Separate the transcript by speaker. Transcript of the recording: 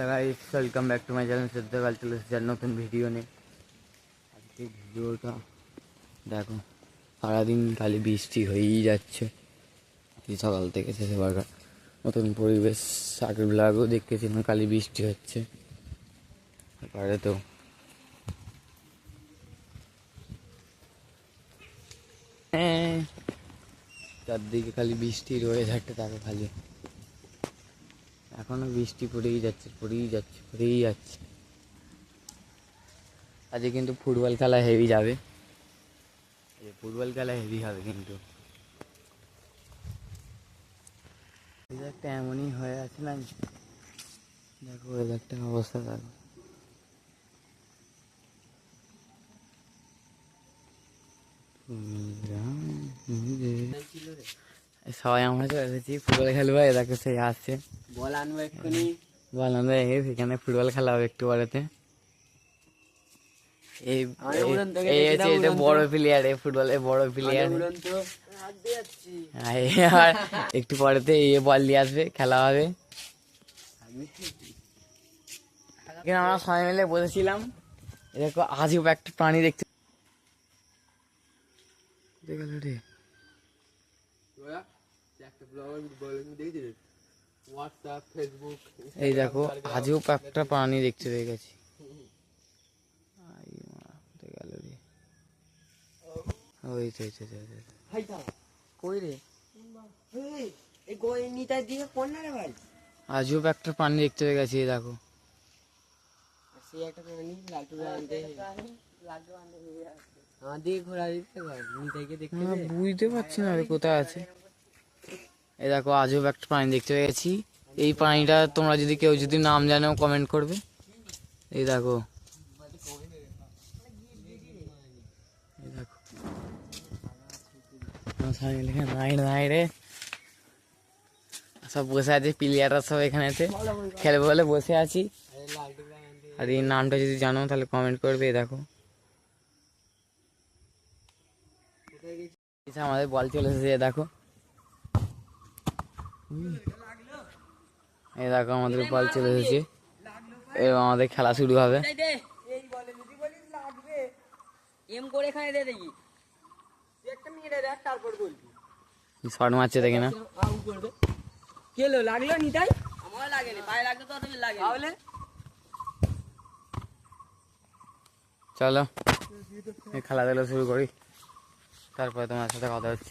Speaker 1: Hello guys welcome back to my channel Shraddha culture এসেছে নতুন video নিয়ে। আজকে ভিডিওটা দেখো, সারাদিন খালি বৃষ্টি হয়েই যাচ্ছে। সকাল থেকে শেষে বারবার নতুন পরিবেশ, আগের ব্লাগও দেখতেছিলাম খালি বৃষ্টি হচ্ছে। এবারে তো হ্যাঁ চারদিকে খালি বৃষ্টির ওয়েদারটা থাকে খালি। এখনও বৃষ্টি পড়েই যাচ্ছে পড়েই যাচ্ছে পড়েই যাচ্ছে। আজকে কিন্তু ফুটবল খেলা হেভি যাবে। ফুটবল খেলা হেভি হবে কিন্তু। একটা এমনই হয়ে আছে না দেখো একটা অবস্থা দেখো সবাই আমরা চলে এসেছি ফুটবল খেলব এ দেখো সেই আসছে।
Speaker 2: বল আনব এক্ষুনি।
Speaker 1: বল এই সেখানে ফুটবল খেলা হবে একটু পরেতে। এই এই- বড় প্লেয়ার এই ফুটবলে বড় প্লেয়ার
Speaker 2: দিয়ে
Speaker 1: আর একটু পরেতে এ বল নিয়ে আসবে খেলা হবে। এখানে আমরা সবাই মিলে বসেছিলাম। এরকম দেখো আজব একটা প্রাণী দেখতে রে।
Speaker 2: ফেসবুক
Speaker 1: এই দেখো আজব একটা প্রাণী দেখতে পেয়ে গেছি। আই গেল রে? ওই তো,
Speaker 2: কই রে?
Speaker 1: আজব একটা প্রাণী দেখতে পেয়ে গেছি দেখো।
Speaker 2: সেই একটা
Speaker 1: বুঝতে পারছি না কোথায় আছে। এই দেখো আজব একটা প্রাণী দেখতে পেয়ে গেছি এই প্রাণীটা তোমরা যদি কেউ যদি নাম জানো কমেন্ট করবে। এই দেখো। সব বসে আছে প্লেয়াররা সব এখানেতে খেলবে বলে বসে আছি।
Speaker 2: আরে
Speaker 1: এই নামটা যদি জানো তাহলে কমেন্ট করবে এই দেখো এই যে আমাদের বল চলে এসেছে দেখো। এই দেখো আমাদের বল চলে এসেছে। এবার আমাদের খেলা শুরু হবে। শর্ট মারছে দেখে না।
Speaker 2: কেলো লাগল নিতাই আমার লাগেনি পায়ে লাগল তো তুমি লাগে তাহলে?
Speaker 1: চলো এই খেলাধুলা শুরু করি। তারপরে তোমার সাথে কথা হচ্ছে।